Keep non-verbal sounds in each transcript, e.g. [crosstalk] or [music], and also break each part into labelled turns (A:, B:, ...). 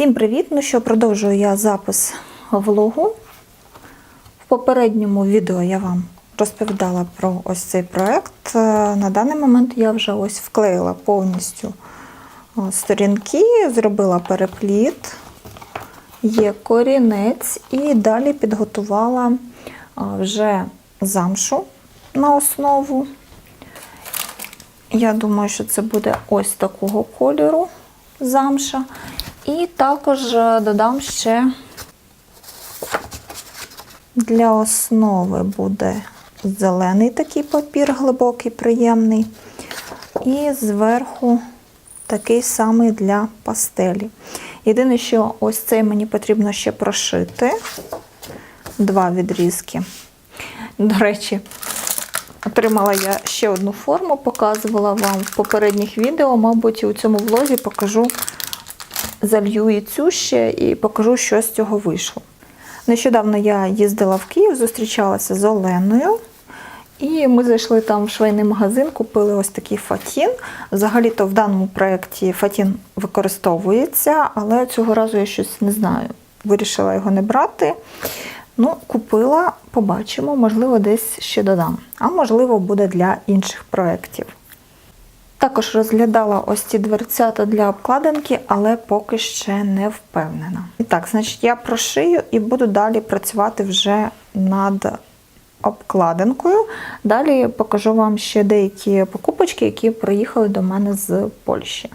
A: Всім привіт! Ну що, продовжую я запис влогу. В попередньому відео я вам розповідала про ось цей проект. Е, На даний момент я вже ось вклеїла повністю сторінки, зробила перепліт, є корінець і далі підготувала вже замшу на основу. Я думаю, що це буде ось такого кольору замша. І також е, додам ще для основи буде зелений такий папір, глибокий, приємний. І зверху такий самий для пастелі. Єдине, що ось цей мені потрібно ще прошити. Два відрізки. До речі, Отримала я ще одну форму, показувала вам в попередніх відео. Мабуть, у цьому влозі покажу, залью і цю ще і покажу, що з цього вийшло. Нещодавно я їздила в Київ, зустрічалася з Оленою. І ми зайшли там в швейний магазин, купили ось такий фатін. Взагалі-то в даному проєкті фатін використовується, але цього разу я щось не знаю. Вирішила його не брати. Ну, купила, побачимо, можливо, десь ще додам. А можливо, буде для інших проєктів. Також розглядала ось ці дверцята для обкладинки, але поки ще не впевнена. І так, значить, я прошию і буду далі працювати вже над обкладинкою. Далі покажу вам ще деякі покупочки, які приїхали до мене з Польщі.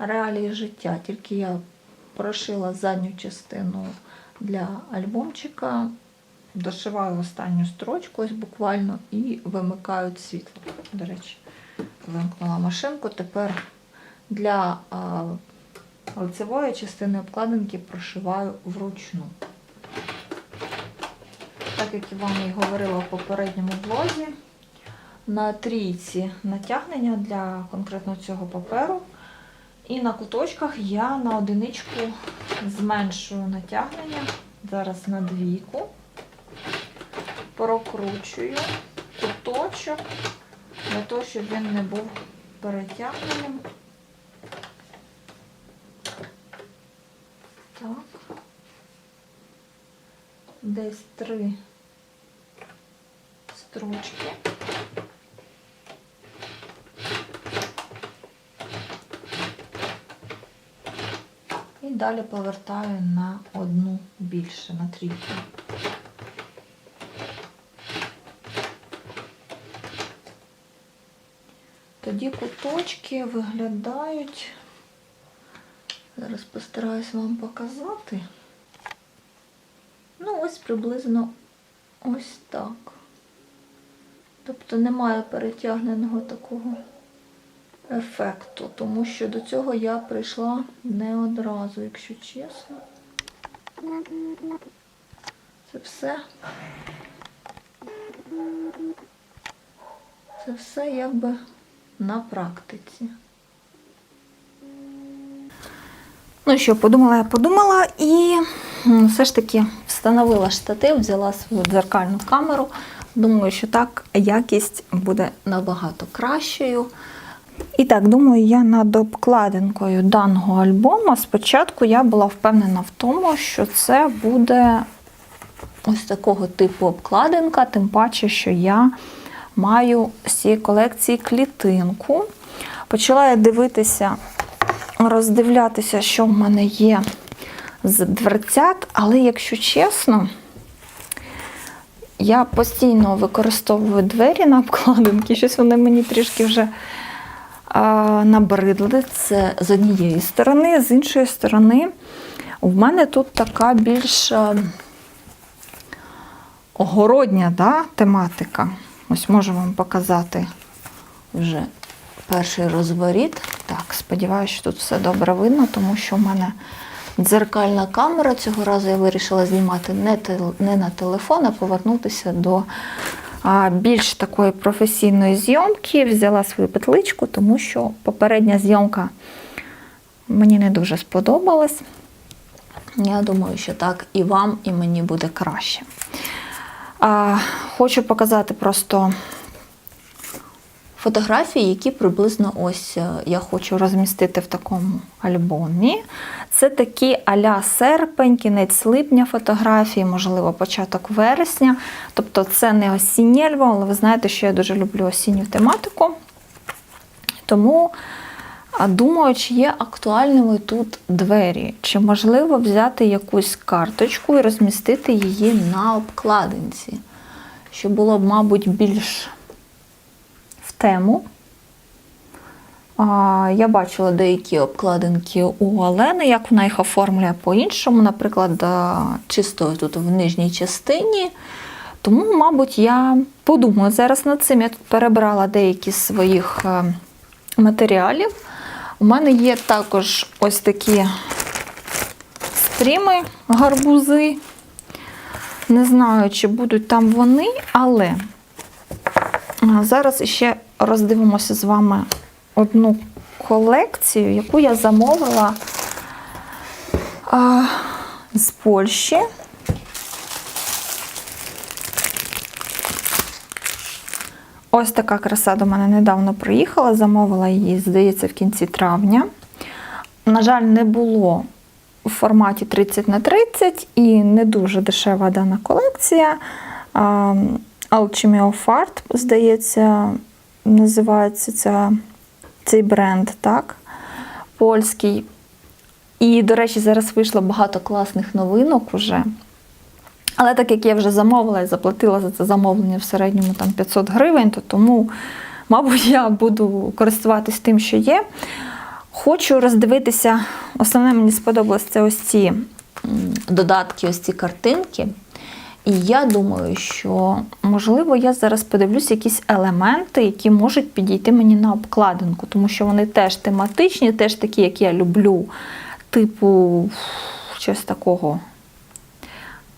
A: Реалії життя. Тільки я прошила задню частину для альбомчика, дошиваю останню строчку ось буквально і вимикаю світло. До речі, вимкнула машинку. Тепер для а, лицевої частини обкладинки прошиваю вручну. Так як я вам і говорила в попередньому влозі, на трійці натягнення для конкретно цього паперу. І на куточках я на одиничку зменшую натягнення. Зараз на двійку. Прокручую куточок для того, щоб він не був перетягненим. Так. Десь три строчки. Далі повертаю на одну більше, на трійку. Тоді куточки виглядають. Зараз постараюсь вам показати. Ну, ось приблизно ось так. Тобто немає перетягненого такого ефекту, тому що до цього я прийшла не одразу, якщо чесно. Це все. Це все якби на практиці. Ну що, подумала, я подумала і все ж таки встановила штатив, взяла свою дзеркальну камеру. Думаю, що так якість буде набагато кращою. І так, думаю, я над обкладинкою даного альбому. Спочатку я була впевнена в тому, що це буде ось такого типу обкладинка, тим паче, що я маю з цієї колекції клітинку. Почала я дивитися, роздивлятися, що в мене є з дверцят, але якщо чесно, я постійно використовую двері на обкладинки, щось вони мені трішки вже набридли. Це з однієї сторони, з іншої сторони, в мене тут така більш огородня да, тематика. Ось можу вам показати вже перший розворіт. Так, сподіваюся, що тут все добре видно, тому що в мене дзеркальна камера. Цього разу я вирішила знімати не, на телефон, а повернутися до більш такої професійної зйомки. Взяла свою петличку, тому що попередня зйомка мені не дуже сподобалась. Я думаю, що так і вам, і мені буде краще. Хочу показати просто фотографії, які приблизно ось е, я хочу розмістити в такому альбомі. Це такі а-ля серпень, кінець липня фотографії, можливо, початок вересня. Тобто це не осінній альбом, але ви знаєте, що я дуже люблю осінню тематику. Тому думаю, чи є актуальними тут двері, чи можливо взяти якусь карточку і розмістити її на обкладинці, що було б, мабуть, більш тему. Я бачила деякі обкладинки у Олени, як вона їх оформлює по-іншому, наприклад, чисто тут в нижній частині. Тому, мабуть, я подумаю зараз над цим. Я тут перебрала деякі своїх е, матеріалів. У мене є також ось такі стріми, гарбузи. Не знаю, чи будуть там вони, але зараз ще роздивимося з вами одну колекцію, яку я замовила а, з Польщі. Ось така краса до мене недавно приїхала, замовила її, здається, в кінці травня. На жаль, не було у форматі 30 на 30 і не дуже дешева дана колекція. Alchemy of здається, називається ця, цей бренд, так? Польський. І, до речі, зараз вийшло багато класних новинок уже. Але так як я вже замовила і заплатила за це замовлення в середньому там 500 гривень, то тому, мабуть, я буду користуватись тим, що є. Хочу роздивитися, основне мені сподобалось це ось ці додатки, ось ці картинки. І я думаю, що можливо я зараз подивлюсь якісь елементи, які можуть підійти мені на обкладинку, тому що вони теж тематичні, теж такі, як я люблю, типу щось такого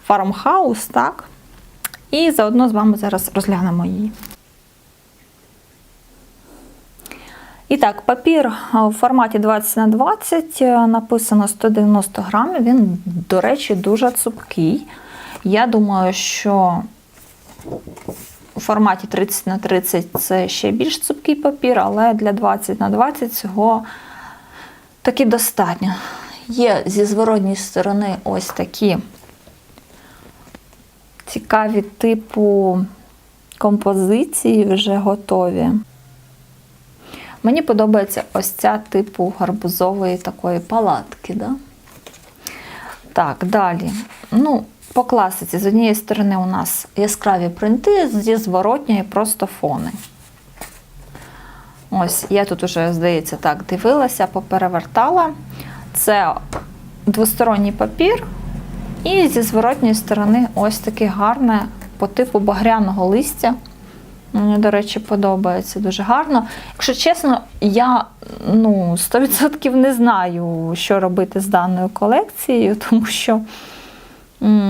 A: фармхаус, так? І заодно з вами зараз розглянемо її. І так, папір у форматі 20 на 20 е, написано 190 грамів. Він, до речі, дуже цупкий. Я думаю, що у форматі 30 на 30 це ще більш цупкий папір, але для 20 на 20 цього таки достатньо. Є зі зворотньої сторони ось такі цікаві типу композиції вже готові. Мені подобається ось ця типу гарбузової такої палатки. Да? Так, далі. Ну, по класиці, з однієї сторони, у нас яскраві принти, зі зворотньої просто фони. Ось, я тут уже, здається, так дивилася, поперевертала. Це двосторонній папір, і зі зворотньої сторони ось таке гарне по типу багряного листя. Мені, до речі, подобається дуже гарно. Якщо чесно, я ну, 100% не знаю, що робити з даною колекцією, [laughs] тому що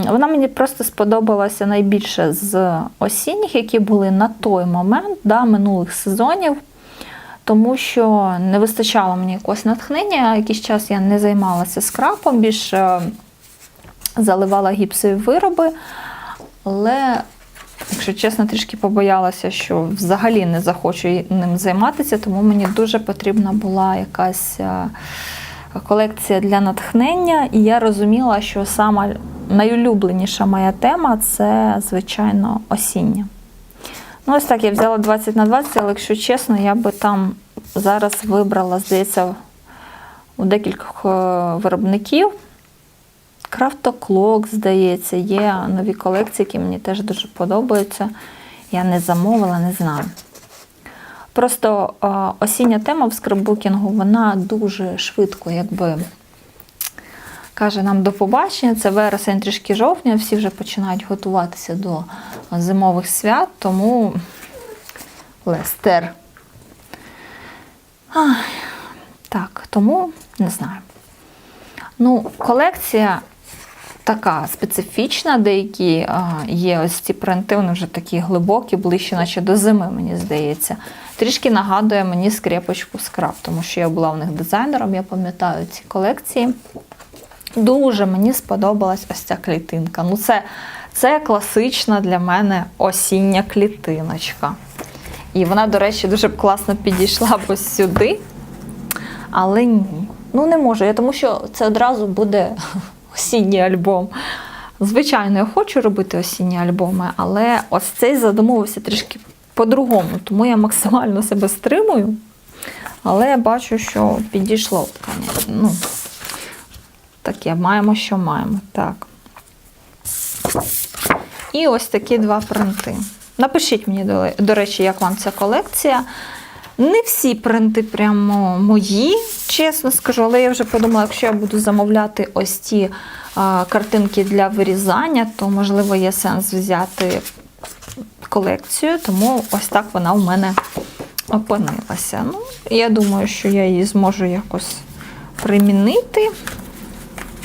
A: вона мені просто сподобалася найбільше з осінніх, які були на той момент да, минулих сезонів. Тому що не вистачало мені якогось натхнення. Якийсь час я не займалася скрапом, більше заливала гіпсові вироби. Але, якщо чесно, трішки побоялася, що взагалі не захочу ним займатися, тому мені дуже потрібна була якась е, колекція для натхнення. І я розуміла, що сама найулюбленіша моя тема це, звичайно, осіння. Ну, ось так, я взяла 20 на 20, але якщо чесно, я би там зараз вибрала, здається, у декількох е, виробників. Крафтоклок, здається, є нові колекції, які мені теж дуже подобаються. Я не замовила, не знаю. Просто е, осіння тема в скраббукінгу, вона дуже швидко, якби каже нам до побачення. Це вересень, трішки жовтня, всі вже починають готуватися до зимових свят, тому Лестер. Ай, так, тому не знаю. Ну, колекція така специфічна, деякі а, є ось ці принти, вони вже такі глибокі, ближче, наче до зими, мені здається. Трішки нагадує мені скрепочку скраб, тому що я була в них дизайнером, я пам'ятаю ці колекції. Дуже мені сподобалась ось ця клітинка. Ну, це, це класична для мене осіння клітиночка. І вона, до речі, дуже б класно підійшла б ось сюди. Але ні. Ну, не можу. Я тому що це одразу буде [laughs] осінній альбом. Звичайно, я хочу робити осінні альбоми, але ось цей задумувався трішки по-другому, тому я максимально себе стримую. Але я бачу, що підійшло. Ну, таке, маємо, що маємо. Так. І ось такі два принти. Напишіть мені, до, речі, як вам ця колекція. Не всі принти прямо мої, чесно скажу, але я вже подумала, якщо я буду замовляти ось ці а, картинки для вирізання, то, можливо, є сенс взяти колекцію, тому ось так вона у мене опинилася. Ну, я думаю, що я її зможу якось примінити.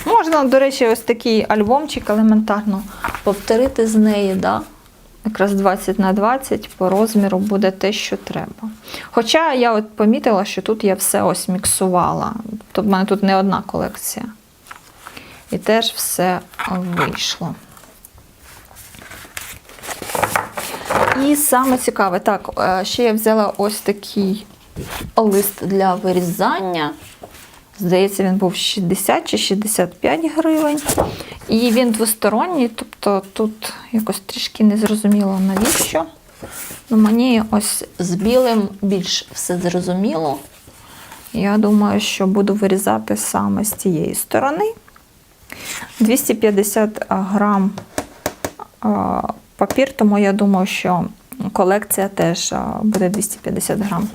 A: Можна, до речі, ось такий альбомчик елементарно повторити з неї, да? якраз 20 на 20 по розміру буде те, що треба. Хоча я от помітила, що тут я все ось міксувала. Тобто в мене тут не одна колекція. І теж все вийшло. І саме цікаве, так, е, ще я взяла ось такий лист для вирізання. Здається, він був 60 чи 65 гривень. І він двосторонній, тобто тут якось трішки не зрозуміло навіщо. Ну, Мені ось з білим більш все зрозуміло. Я думаю, що буду вирізати саме з цієї сторони. 250 грам папір, тому я думаю, що колекція теж буде 250 грам.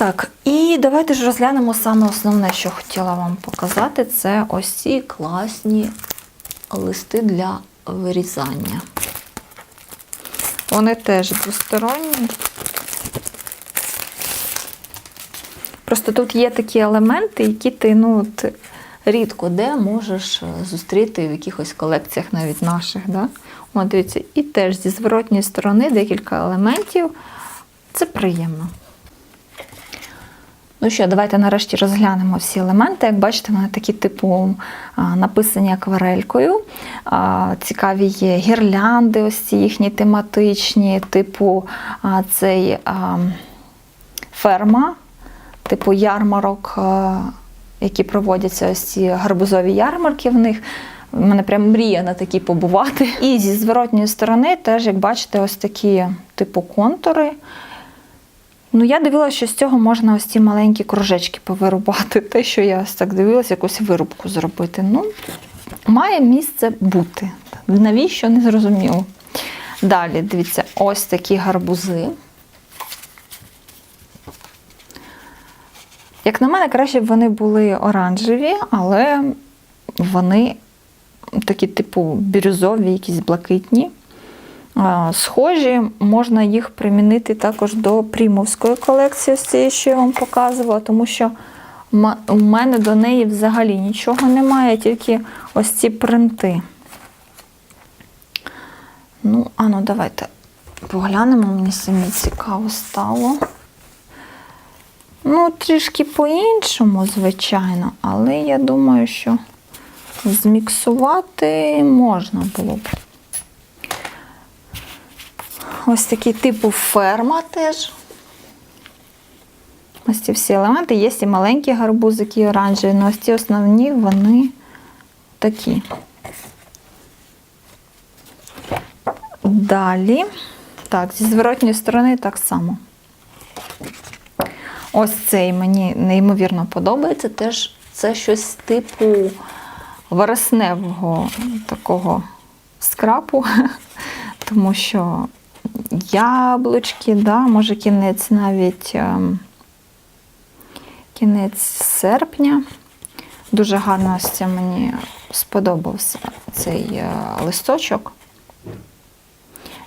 A: Так, і давайте ж розглянемо саме основне, що хотіла вам показати, це ось ці класні листи для вирізання. Вони теж двосторонні. Просто тут є такі елементи, які ти ну, от, рідко де можеш зустріти в якихось колекціях навіть наших. Да? От, дивіться, і теж зі зворотньої сторони декілька елементів. Це приємно. Ну що, давайте нарешті розглянемо всі елементи. Як бачите, вони такі типу написані акварелькою. Цікаві є гірлянди, ось ці їхні тематичні, типу цей ферма, типу ярмарок, які проводяться ось ці гарбузові ярмарки в них. У мене прям мрія на такі побувати. І зі зворотньої сторони теж, як бачите, ось такі типу контури. Ну, я дивилася, що з цього можна ось ці маленькі кружечки повирубати. [laughs] Те, що я ось так дивилася, якусь вирубку зробити. Ну, має місце бути. Навіщо не зрозуміло. Далі, дивіться, ось такі гарбузи. Як на мене, краще б вони були оранжеві, але вони такі, типу, бірюзові, якісь блакитні. Схожі, можна їх примінити також до прімовської колекції, ось цієї, що я вам показувала, тому що у мене до неї взагалі нічого немає, тільки ось ці принти. Ну, а ну давайте поглянемо, мені самі цікаво стало. Ну, трішки по-іншому, звичайно, але я думаю, що зміксувати можна було б. Ось такий типу ферма теж. Ось ці всі елементи. Є і маленькі гарбузики оранжеві, але ось ці основні вони такі. Далі. Так, зі зворотньої сторони так само. Ось цей мені неймовірно подобається. Теж це щось типу вересневого такого скрапу, [laughs] тому що яблучки, да, може кінець навіть ем, кінець серпня. Дуже гарно ось це мені сподобався цей е, листочок.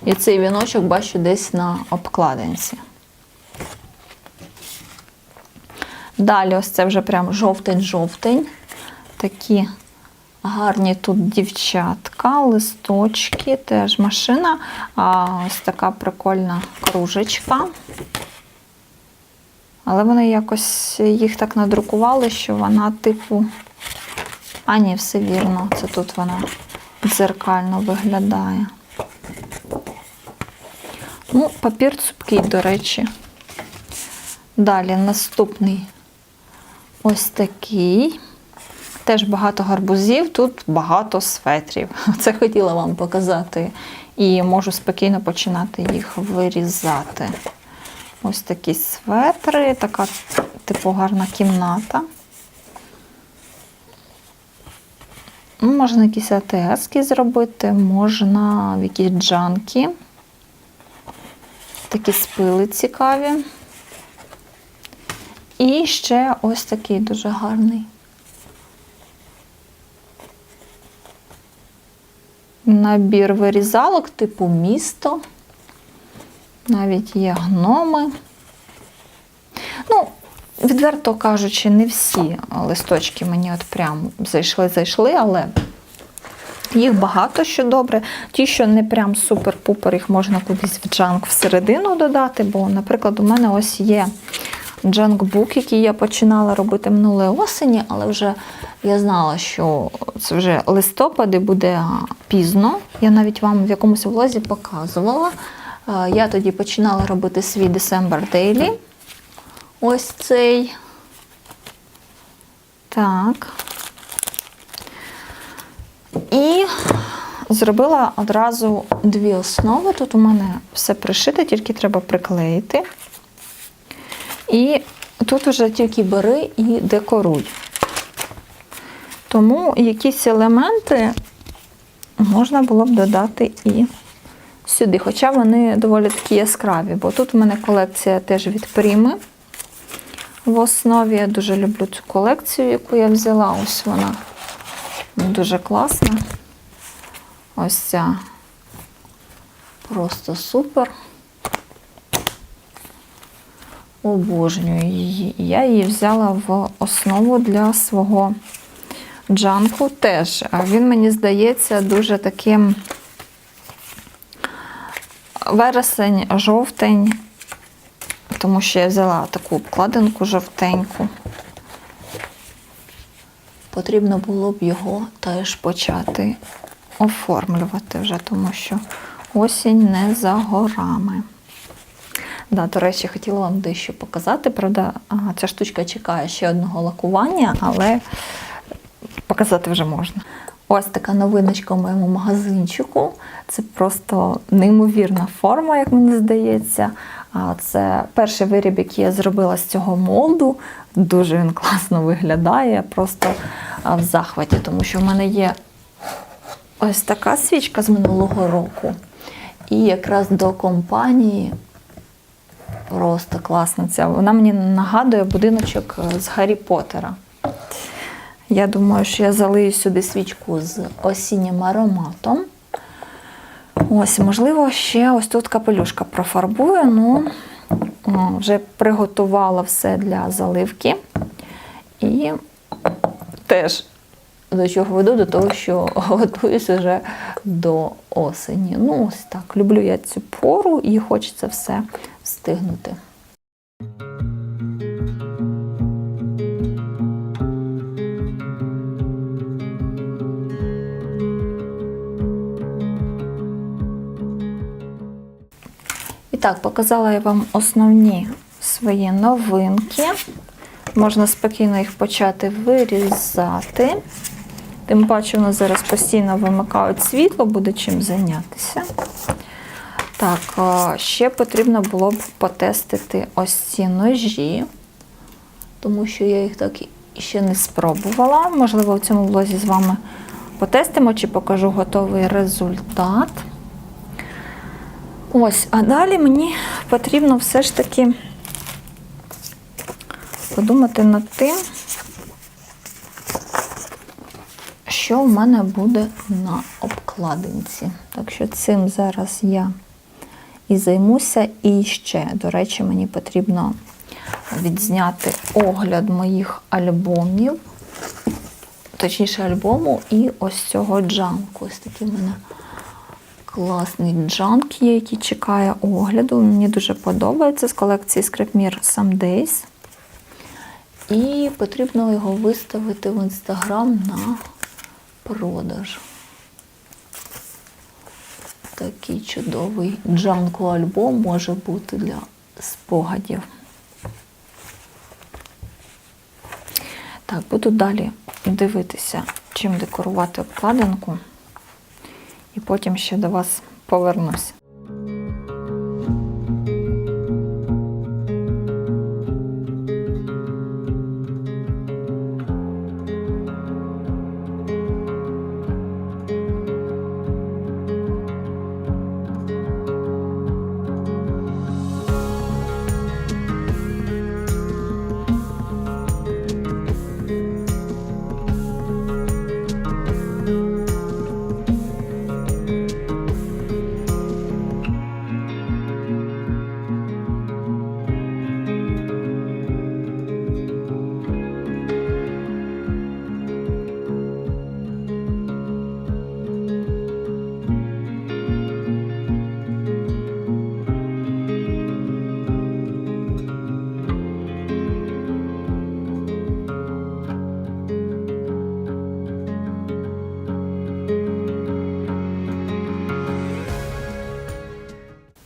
A: І цей віночок бачу десь на обкладинці. Далі ось це вже прям жовтень-жовтень. Такі гарні тут дівчатка, листочки, теж машина. А ось така прикольна кружечка. Але вони якось їх так надрукували, що вона, типу. А, ні, все вірно. Це тут вона дзеркально виглядає. Ну, папір цупкий, до речі. Далі наступний ось такий. Теж багато гарбузів, тут багато светрів. [laughs] Це хотіла вам показати. І можу спокійно починати їх вирізати. Ось такі светри, така типу гарна кімната. Можна якісь АТСки зробити, можна якісь джанки. Такі спили цікаві. І ще ось такий дуже гарний. Набір вирізалок типу місто. Навіть є гноми. Ну, відверто кажучи, не всі листочки мені от прям зайшли-зайшли, але їх багато що добре. Ті, що не прям супер-пупер, їх можна кудись в джанк всередину додати, бо, наприклад, у мене ось є джанкбук, який я починала робити минулої осені, але вже я знала, що це вже листопад і буде пізно. Я навіть вам в якомусь влозі показувала. Е, Я тоді починала робити свій December Daily. Ось цей. Так. І зробила одразу дві основи. Тут у мене все пришите, тільки треба приклеїти. І тут вже тільки бери і декоруй. Тому якісь елементи можна було б додати і сюди. Хоча вони доволі такі яскраві, бо тут у мене колекція теж від Пріми. В основі я дуже люблю цю колекцію, яку я взяла. Ось вона дуже класна. Ось ця просто супер. Обожнюю її. Я її взяла в основу для свого джанку теж. Він, мені здається, дуже таким вересень, жовтень, тому що я взяла таку обкладинку жовтеньку. Потрібно було б його теж почати оформлювати вже, тому що осінь не за горами. Да, до речі, хотіла вам дещо показати. Правда, ця штучка чекає ще одного лакування, але показати вже можна. Ось така новиночка в моєму магазинчику. Це просто неймовірна форма, як мені здається. Це перший виріб, який я зробила з цього молду. Дуже він класно виглядає. Просто в захваті, тому що в мене є ось така свічка з минулого року. І якраз до компанії просто класна ця. Вона мені нагадує будиночок е, з Гаррі Поттера. Я думаю, що я залию сюди свічку з осіннім ароматом. Ось, можливо, ще ось тут капелюшка профарбую. Ну, вже приготувала все для заливки. І теж до чого веду, до того, що [laughs] готуюсь вже до осені. Ну, ось так. Люблю я цю пору і хочеться все встигнути. Так, показала я вам основні свої новинки. Можна спокійно їх почати вирізати. Тим паче, у зараз постійно вимикають світло, буде чим зайнятися. Так, ще потрібно було б потестити ось ці ножі, тому що я їх так ще не спробувала. Можливо, в цьому влозі з вами потестимо чи покажу готовий результат. Ось, а далі мені потрібно все ж таки подумати над тим, що в мене буде на обкладинці. Так що цим зараз я і займуся. І ще, до речі, мені потрібно відзняти огляд моїх альбомів, точніше альбому і ось цього джанку. Ось такий в мене класний джанк є, який чекає огляду. Мені дуже подобається з колекції Scrapmere Some Days. І потрібно його виставити в інстаграм на продаж. Такий чудовий джанку альбом може бути для спогадів. Так, буду далі дивитися, чим декорувати обкладинку і потім ще до вас повернусь.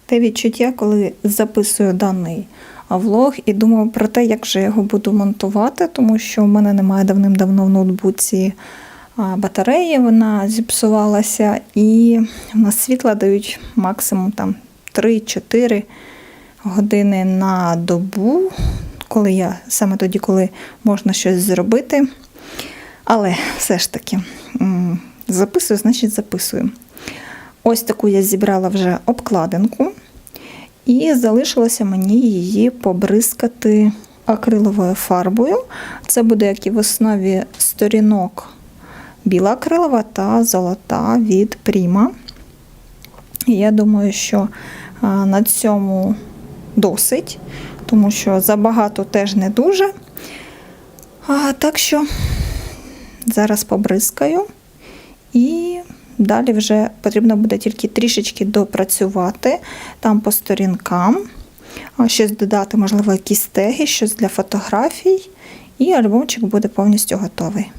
B: Те відчуття, коли записую даний влог і думаю про те, як же його буду монтувати, тому що в мене немає давним-давно в ноутбуці батареї, вона зіпсувалася, і в нас світла дають максимум там 3-4 години на добу, коли я саме тоді, коли можна щось зробити. Але все ж таки записую, значить записую. Ось таку я зібрала вже обкладинку, і залишилося мені її побризкати акриловою фарбою. Це буде як і в основі сторінок біла акрилова та золота від Prima. І я думаю, що на цьому досить, тому що забагато теж не дуже. А, так що зараз побризкаю і Далі вже потрібно буде тільки трішечки допрацювати там по сторінкам, щось додати, можливо, якісь теги, щось для фотографій, і альбомчик буде повністю готовий.